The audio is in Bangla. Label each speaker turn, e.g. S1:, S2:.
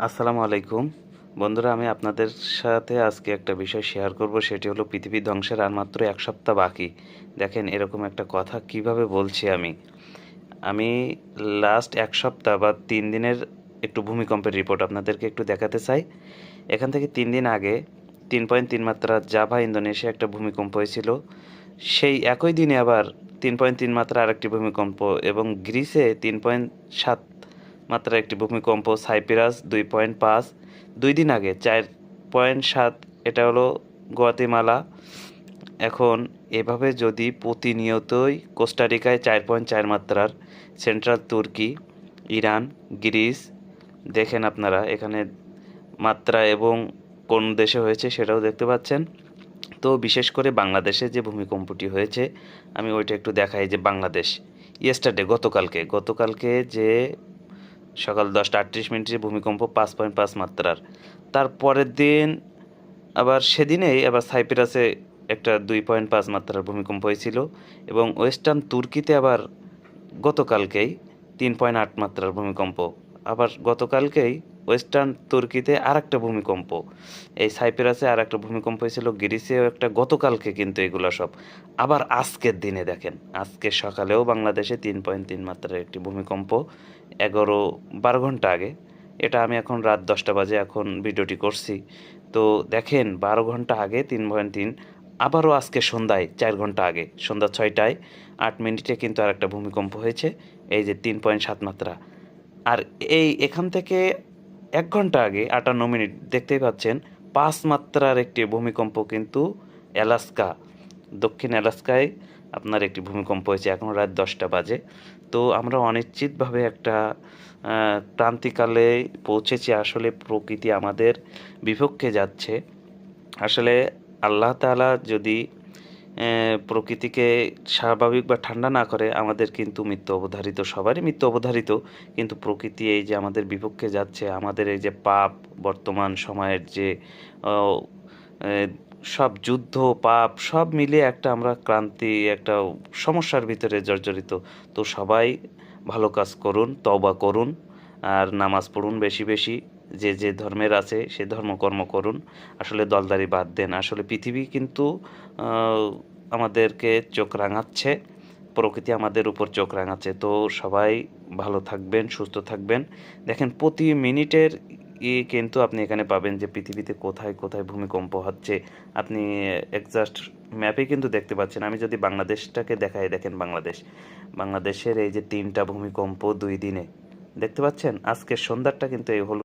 S1: আসসালামু আলাইকুম। বন্ধুরা, আমি আপনাদের সাথে আজকে একটা বিষয় শেয়ার করব, সেটি হলো পৃথিবী ধ্বংসের আর মাত্র এক সপ্তাহ বাকি। দেখেন, এরকম একটা কথা কীভাবে বলছি আমি? আমি লাস্ট এক সপ্তাহ বা তিন দিনের একটু ভূমিকম্পের রিপোর্ট আপনাদেরকে একটু দেখাতে চাই। এখান থেকে তিন দিন আগে তিন পয়েন্ট তিন মাত্রা জাভা, ইন্দোনেশিয়া একটা ভূমিকম্প হয়েছিল। সেই একই দিনে আবার তিন পয়েন্ট তিন মাত্রা আরেকটি ভূমিকম্প এবং গ্রিসে তিন পয়েন্ট সাত মাত্রার একটি ভূমিকম্প, সাইপ্রাস দুই পয়েন্ট পাঁচ। দুই দিন আগে চার পয়েন্ট সাত, এটা হলো গুয়াতিমালা। এখন এভাবে যদি প্রতিনিয়তই কোস্টারিকায় চার পয়েন্ট চার মাত্রার, সেন্ট্রাল তুর্কি, ইরান, গ্রিস, দেখেন আপনারা এখানে মাত্রা এবং কোন দেশে হয়েছে সেটাও দেখতে পাচ্ছেন। তো বিশেষ করে বাংলাদেশে যে ভূমিকম্পটি হয়েছে, আমি ওইটা একটু দেখাই যে বাংলাদেশ ইয়েস্টারডে গতকালকে গতকালকে যে সকাল দশটা আটত্রিশ মিনিটে ভূমিকম্প পাঁচ পয়েন্ট পাঁচ মাত্রার। তারপরের দিন আবার সেদিনেই আবার সাইপ্রাসে একটা দুই পয়েন্ট পাঁচ মাত্রার ভূমিকম্প হয়েছিল এবং ওয়েস্টার্ন তুর্কিতে আবার গতকালকেই তিন পয়েন্ট আট মাত্রার ভূমিকম্প। আবার গতকালকেই ওয়েস্টার্ন তুর্কিতে আর একটা ভূমিকম্প। এই সাইপ্রাসে আর একটা ভূমিকম্প হয়েছিল গ্রিসেও একটা, গতকালকে কিন্তু এগুলো সব। আবার আজকের দিনে দেখেন, আজকে সকালেও বাংলাদেশে তিন পয়েন্ট তিন মাত্রার একটি ভূমিকম্প, এগারো বারো ঘণ্টা আগে। এটা আমি এখন রাত দশটা বাজে এখন ভিডিওটি করছি। তো দেখেন, বারো ঘণ্টা আগে তিন পয়েন্ট তিন, আবারও আজকে সন্ধ্যায় চার ঘণ্টা আগে, সন্ধ্যা ছয়টায়, আট মিনিটে কিন্তু আর একটা ভূমিকম্প হয়েছে, এই যে তিন পয়েন্ট সাত মাত্রা। আর এই এখান থেকে এক ঘণ্টা আগে আটান্ন মিনিট দেখতেই পাচ্ছেন পাঁচ মাত্রার একটি ভূমিকম্প কিন্তু অ্যালাস্কা। দক্ষিণ অ্যালাস্কায় আপনার একটি ভূমিকম্প হয়েছে এখন রাত দশটা বাজে। তো আমরা অনিশ্চিতভাবে একটা ক্রান্তিকালে পৌঁছেছি, আসলে প্রকৃতি আমাদের বিপক্ষে যাচ্ছে। আসলে আল্লাহ তাআলা যদি প্রকৃতিকে স্বাভাবিক বা ঠান্ডা না করে আমাদের কিন্তু মৃত্যু অবধারিত, সবারই মৃত্যু অবধারিত। কিন্তু প্রকৃতি এই যে আমাদের বিপক্ষে যাচ্ছে, আমাদের এই যে পাপ, বর্তমান সময়ের যে সব যুদ্ধ, পাপ, সব মিলিয়ে একটা আমরা ক্রান্তি একটা সমস্যার ভিতরে জর্জরিত। তো সবাই ভালো কাজ করুন তবা করুন, আর নামাজ পড়ুন বেশি বেশি। যে যে ধর্মের আছে, সে ধর্মকর্ম করুন। আসলে দলদারি বাদ দেন। আসলে পৃথিবী কিন্তু আমাদেরকে চোখ রাঙাচ্ছে, প্রকৃতি আমাদের উপর চোখ রাঙাচ্ছে। তো সবাই ভালো থাকবেন, সুস্থ থাকবেন। দেখেন, প্রতি মিনিটের ই কিন্তু আপনি এখানে পাবেন যে পৃথিবীতে কোথায় কোথায় ভূমিকম্প হচ্ছে। আপনি এক্সাক্ট ম্যাপে কিন্তু দেখতে পাচ্ছেন। আমি যদি বাংলাদেশটাকে দেখাই, দেখেন বাংলাদেশ। বাংলাদেশের এই যে তিনটা ভূমিকম্প দুই দিনে, দেখতে পাচ্ছেন? আজকের সন্ধ্যাটা কিন্তু এই হলো